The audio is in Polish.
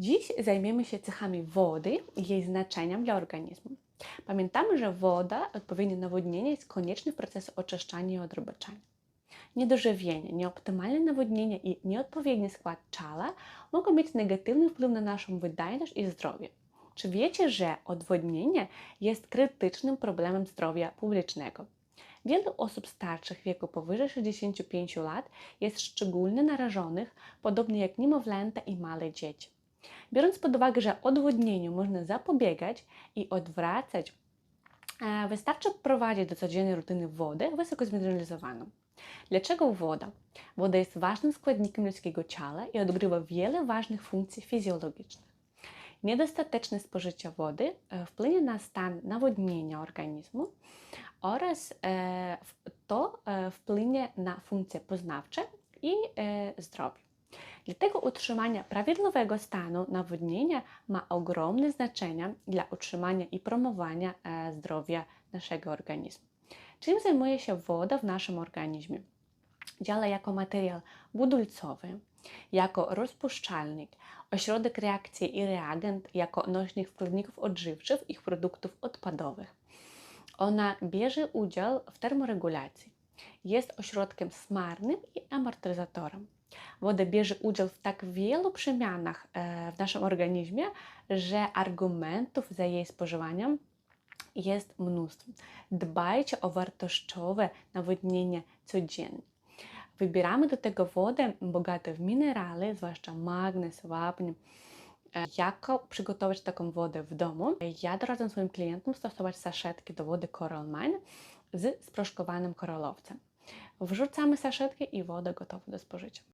Dziś zajmiemy się cechami wody i jej znaczeniem dla organizmu. Pamiętamy, że woda, odpowiednie nawodnienie jest konieczne w procesie oczyszczania i odrobaczania. Niedożywienie, nieoptymalne nawodnienie i nieodpowiedni skład ciała mogą mieć negatywny wpływ na naszą wydajność i zdrowie. Czy wiecie, że odwodnienie jest krytycznym problemem zdrowia publicznego? Wielu osób starszych wieku powyżej 65 lat jest szczególnie narażonych, podobnie jak niemowlęta i małe dzieci. Biorąc pod uwagę, że odwodnieniu można zapobiegać i odwracać, e, wystarczy wprowadzić do codziennej rutyny wodę wysoko zmineralizowaną. Dlaczego woda? Woda jest ważnym składnikiem ludzkiego ciała i odgrywa wiele ważnych funkcji fizjologicznych. Niedostateczne spożycie wody e, wpłynie na stan nawodnienia organizmu oraz e, to wpłynie na funkcje poznawcze i zdrowie. Dlatego utrzymanie prawidłowego stanu nawodnienia ma ogromne znaczenie dla utrzymania i promowania e, zdrowia naszego organizmu. Czym zajmuje się woda w naszym organizmie? Działa jako materiał budulcowy, jako rozpuszczalnik, ośrodek reakcji i reagent, jako nośnik składników odżywczych i produktów odpadowych. Ona bierze udział w termoregulacji. Jest ośrodkiem smarnym i amortyzatorem. Woda bierze udział w tak wielu przemianach e, w naszym organizmie, że argumentów za jej spożywaniem jest mnóstwo. Dbajcie o wartościowe nawodnienie codziennie. Wybieramy do tego wodę bogatą w minerały, zwłaszcza magnez, wapń. E, Jak przygotować taką wodę w domu? Ja doradzam swoim klientom stosować saszetki do wody Coral Mine z sproszkowanym koralowcem. Wrzucamy saszetkę i wodę gotową do spożycia.